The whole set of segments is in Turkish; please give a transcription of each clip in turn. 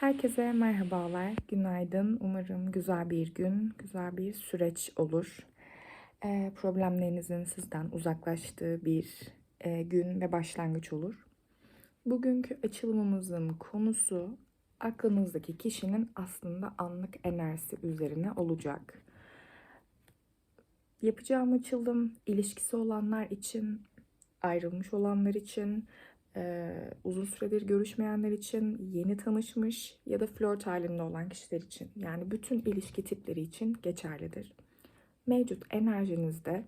Herkese merhabalar, günaydın. Umarım güzel bir gün, güzel bir süreç olur. Ee, problemlerinizin sizden uzaklaştığı bir e, gün ve başlangıç olur. Bugünkü açılımımızın konusu aklınızdaki kişinin aslında anlık enerjisi üzerine olacak. Yapacağım açılım ilişkisi olanlar için, ayrılmış olanlar için, e, uzun süredir görüşmeyenler için, yeni tanışmış ya da flört halinde olan kişiler için yani bütün ilişki tipleri için geçerlidir. Mevcut enerjinizde,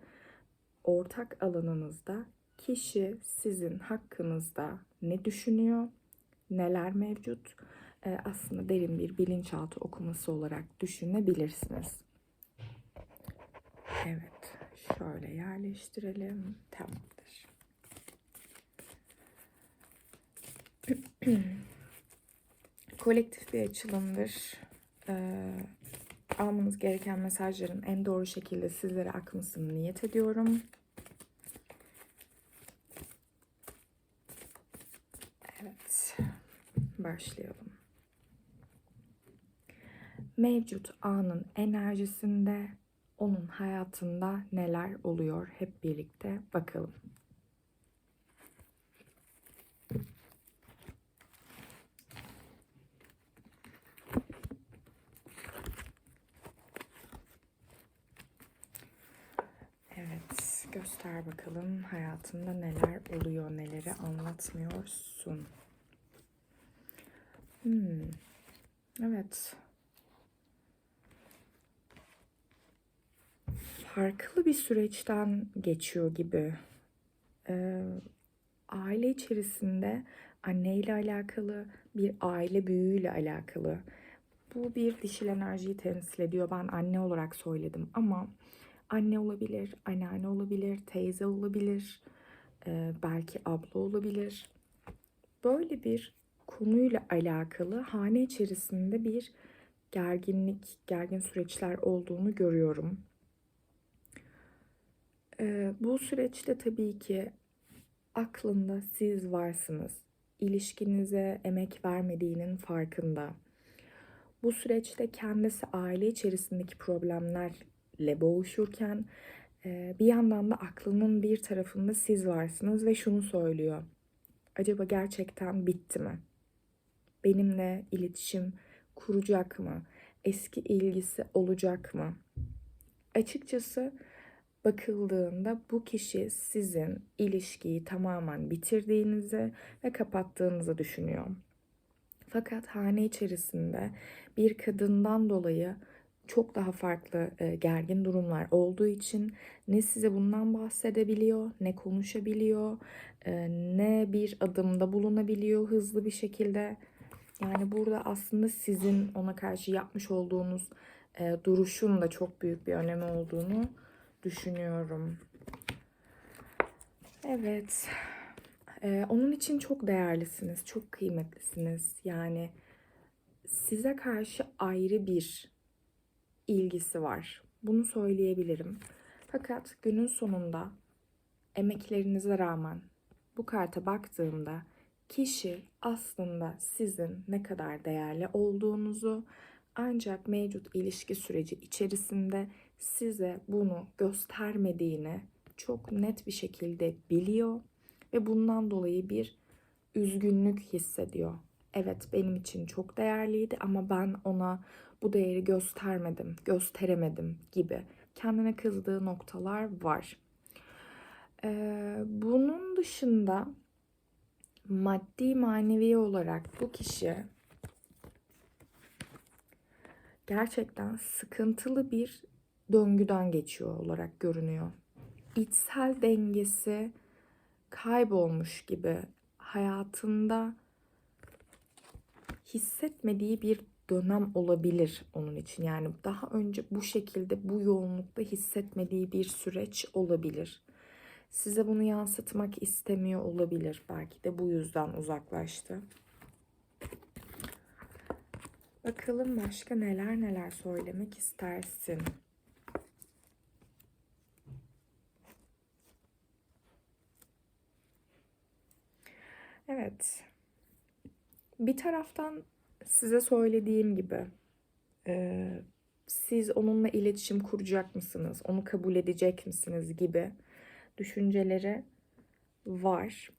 ortak alanınızda kişi sizin hakkınızda ne düşünüyor, neler mevcut e, aslında derin bir bilinçaltı okuması olarak düşünebilirsiniz. Evet, şöyle yerleştirelim. Tamamdır. Kolektif bir açılımdır. Ee, almanız gereken mesajların en doğru şekilde sizlere akmasını niyet ediyorum. Evet, başlayalım. Mevcut anın enerjisinde onun hayatında neler oluyor hep birlikte bakalım. Evet, göster bakalım hayatında neler oluyor, neleri anlatmıyorsun. Hmm. Evet. Farklı bir süreçten geçiyor gibi. Ee, aile içerisinde anneyle alakalı, bir aile büyüğüyle alakalı. Bu bir dişil enerjiyi temsil ediyor. Ben anne olarak söyledim ama anne olabilir, anneanne olabilir, teyze olabilir, e, belki abla olabilir. Böyle bir konuyla alakalı hane içerisinde bir gerginlik, gergin süreçler olduğunu görüyorum. E, bu süreçte tabii ki aklında siz varsınız. İlişkinize emek vermediğinin farkında. Bu süreçte kendisi aile içerisindeki problemlerle boğuşurken bir yandan da aklının bir tarafında siz varsınız ve şunu söylüyor. Acaba gerçekten bitti mi? Benimle iletişim kuracak mı? Eski ilgisi olacak mı? Açıkçası bakıldığında bu kişi sizin ilişkiyi tamamen bitirdiğinizi ve kapattığınızı düşünüyor. Fakat hane içerisinde bir kadından dolayı çok daha farklı e, gergin durumlar olduğu için ne size bundan bahsedebiliyor, ne konuşabiliyor, e, ne bir adımda bulunabiliyor hızlı bir şekilde. Yani burada aslında sizin ona karşı yapmış olduğunuz e, duruşun da çok büyük bir önemi olduğunu düşünüyorum. Evet. Ee, onun için çok değerlisiniz, çok kıymetlisiniz. Yani size karşı ayrı bir ilgisi var. Bunu söyleyebilirim. Fakat günün sonunda emeklerinize rağmen bu karta baktığımda kişi aslında sizin ne kadar değerli olduğunuzu ancak mevcut ilişki süreci içerisinde size bunu göstermediğini çok net bir şekilde biliyor ve bundan dolayı bir üzgünlük hissediyor. Evet benim için çok değerliydi ama ben ona bu değeri göstermedim, gösteremedim gibi kendine kızdığı noktalar var. Ee, bunun dışında maddi manevi olarak bu kişi gerçekten sıkıntılı bir döngüden geçiyor olarak görünüyor. İçsel dengesi kaybolmuş gibi hayatında hissetmediği bir dönem olabilir onun için. Yani daha önce bu şekilde bu yoğunlukta hissetmediği bir süreç olabilir. Size bunu yansıtmak istemiyor olabilir. Belki de bu yüzden uzaklaştı. Bakalım başka neler neler söylemek istersin. Evet. Bir taraftan size söylediğim gibi e, siz onunla iletişim kuracak mısınız? Onu kabul edecek misiniz gibi düşünceleri var.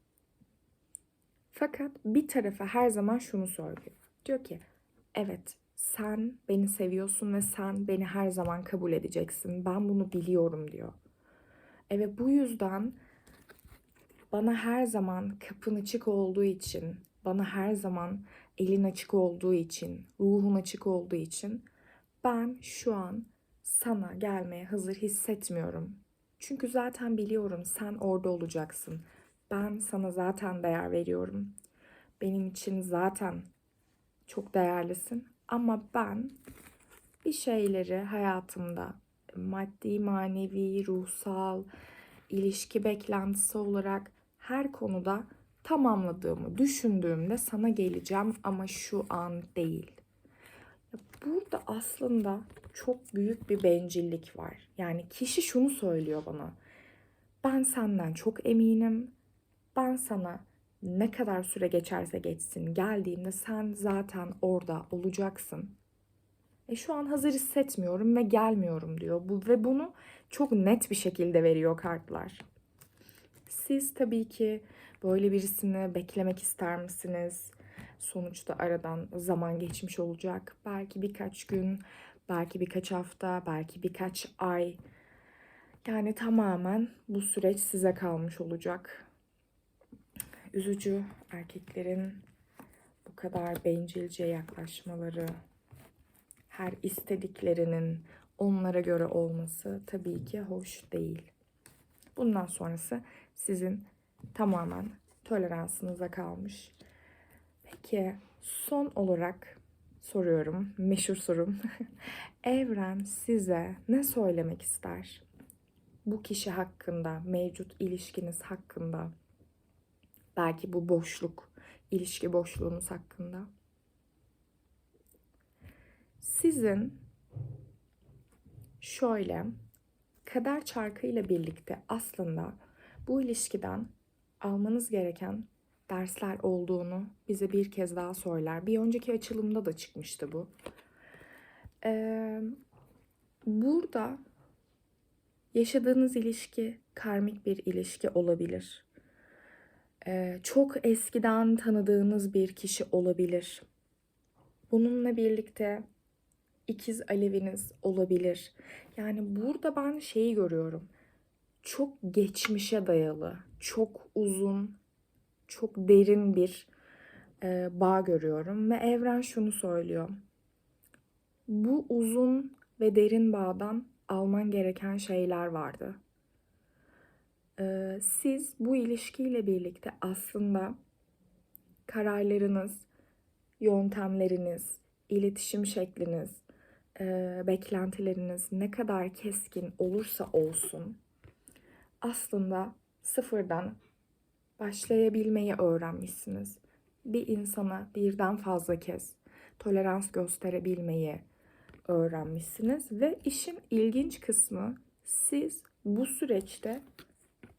Fakat bir tarafa her zaman şunu söylüyor. Diyor ki evet sen beni seviyorsun ve sen beni her zaman kabul edeceksin. Ben bunu biliyorum diyor. Evet bu yüzden bana her zaman kapın açık olduğu için, bana her zaman elin açık olduğu için, ruhun açık olduğu için ben şu an sana gelmeye hazır hissetmiyorum. Çünkü zaten biliyorum sen orada olacaksın. Ben sana zaten değer veriyorum. Benim için zaten çok değerlisin. Ama ben bir şeyleri hayatımda maddi, manevi, ruhsal, ilişki beklentisi olarak her konuda tamamladığımı düşündüğümde sana geleceğim ama şu an değil. Burada aslında çok büyük bir bencillik var. Yani kişi şunu söylüyor bana. Ben senden çok eminim. Ben sana ne kadar süre geçerse geçsin geldiğimde sen zaten orada olacaksın. E şu an hazır hissetmiyorum ve gelmiyorum diyor. Bu ve bunu çok net bir şekilde veriyor kartlar. Siz tabii ki böyle birisini beklemek ister misiniz? Sonuçta aradan zaman geçmiş olacak. Belki birkaç gün, belki birkaç hafta, belki birkaç ay. Yani tamamen bu süreç size kalmış olacak. Üzücü erkeklerin bu kadar bencilce yaklaşmaları, her istediklerinin onlara göre olması tabii ki hoş değil. Bundan sonrası sizin tamamen toleransınıza kalmış. Peki son olarak soruyorum, meşhur sorum. Evren size ne söylemek ister? Bu kişi hakkında, mevcut ilişkiniz hakkında, belki bu boşluk, ilişki boşluğunuz hakkında. Sizin şöyle kader çarkıyla birlikte aslında bu ilişkiden almanız gereken dersler olduğunu bize bir kez daha söyler. Bir önceki açılımda da çıkmıştı bu. Ee, burada yaşadığınız ilişki karmik bir ilişki olabilir. Ee, çok eskiden tanıdığınız bir kişi olabilir. Bununla birlikte ikiz aleviniz olabilir. Yani burada ben şeyi görüyorum. Çok geçmişe dayalı, çok uzun, çok derin bir e, bağ görüyorum ve evren şunu söylüyor. Bu uzun ve derin bağdan alman gereken şeyler vardı. E, siz bu ilişkiyle birlikte aslında kararlarınız, yöntemleriniz, iletişim şekliniz, e, beklentileriniz ne kadar keskin olursa olsun aslında sıfırdan başlayabilmeyi öğrenmişsiniz. Bir insana birden fazla kez tolerans gösterebilmeyi öğrenmişsiniz ve işin ilginç kısmı siz bu süreçte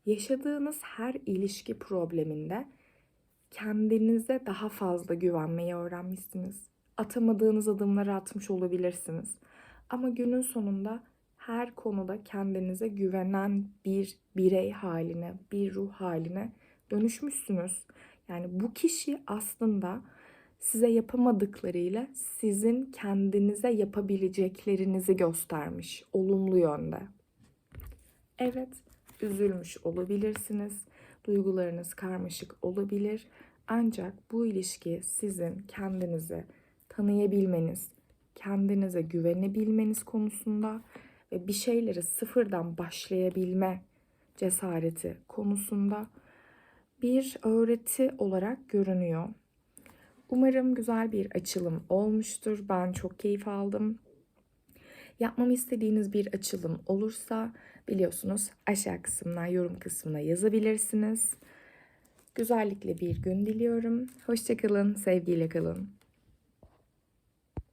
yaşadığınız her ilişki probleminde kendinize daha fazla güvenmeyi öğrenmişsiniz. Atamadığınız adımları atmış olabilirsiniz. Ama günün sonunda her konuda kendinize güvenen bir birey haline, bir ruh haline dönüşmüşsünüz. Yani bu kişi aslında size yapamadıklarıyla sizin kendinize yapabileceklerinizi göstermiş olumlu yönde. Evet, üzülmüş olabilirsiniz. Duygularınız karmaşık olabilir. Ancak bu ilişki sizin kendinizi tanıyabilmeniz, kendinize güvenebilmeniz konusunda ve bir şeyleri sıfırdan başlayabilme cesareti konusunda bir öğreti olarak görünüyor. Umarım güzel bir açılım olmuştur. Ben çok keyif aldım. Yapmamı istediğiniz bir açılım olursa biliyorsunuz aşağı kısmına, yorum kısmına yazabilirsiniz. Güzellikle bir gün diliyorum. Hoşçakalın, sevgiyle kalın.